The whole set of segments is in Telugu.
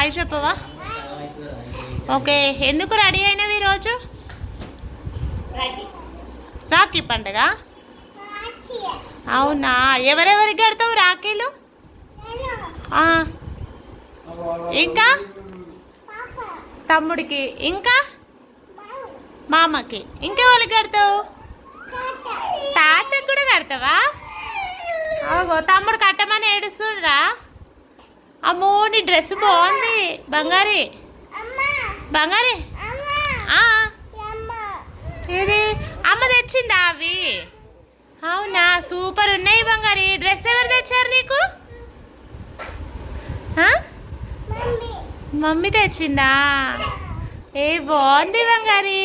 హాయ్ చెప్పవా? ఓకే ఎందుకు రెడీ అయినవి ఈరోజు? రాఖీ. పండుగ? అవునా? ఎవరెవరికి కడతావు రాఖీలు? ఇంకా? తమ్ముడికి. ఇంకా? మామకి. ఇంకెవరికి కడతావు? తాతకి కూడా కడతావా? తమ్ముడు కట్టమని ఏడుస్తుండ్రా? అమ్మో నీ డ్రెస్ బాగుంది. బంగారి. బంగారి. ఏది? అమ్మ తెచ్చిందా అవి? అవునా? సూపర్ ఉన్నాయి బంగారి. డ్రెస్ ఎవరు తెచ్చారు నీకు? మమ్మీ తెచ్చిందా? ఏ బాగుంది బంగారి.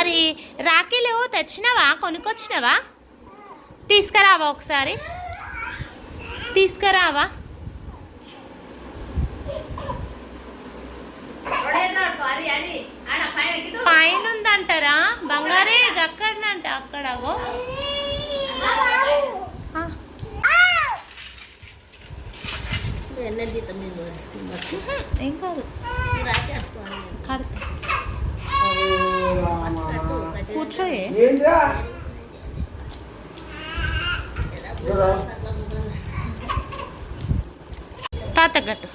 మరి రాఖీలు తెచ్చినావా? కొనుక్కొచ్చినావా? తీసుకురావా ఒకసారి? తీసుకురావా? పైన ఉందంటారా బంగారే అక్కడనంట అక్కడగో. ఏం కాదు. కడతా. కూర్చోయే. తాత గట్టు.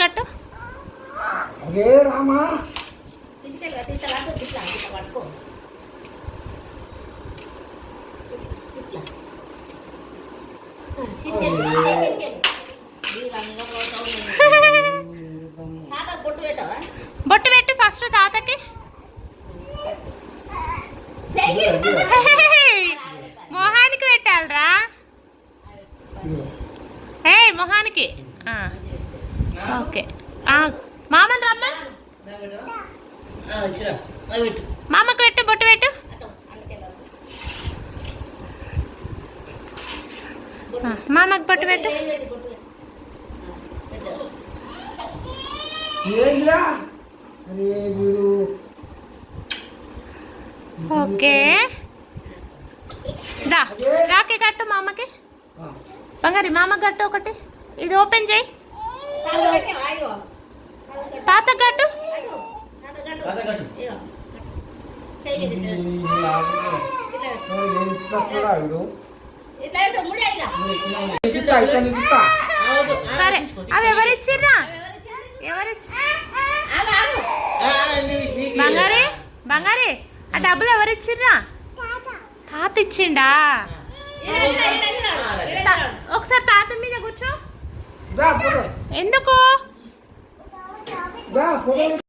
గట్టు. అరే రామా. బొట్టు పెట్టు ఫస్ట్ తాతకి. మొహానికి పెట్టాలరా. ఏ మొహానికి. ఆ, ఓకే. ఆ, మామని రమ్మ మామకు పెట్టు బొట్టు పెట్టు. ఆ, మామకు బొట్టు పెట్టు. ఏంద్రా? అరే వీడు ఓకే. దా రాకే కట్టు మామకి. బంగారి మామకి కట్టు ఒకటి. ఇది ఓపెన్ చేయి. తాత ఇస్తా. సరే అవి ఎవరిచ్చిర్రా? బంగారి బంగారి ఆ డబ్బులు ఎవరిచ్చిర్రా తాత ఇచ్చిండా? ఒకసారి తాత మీద కూర్చో. ఎందుకు.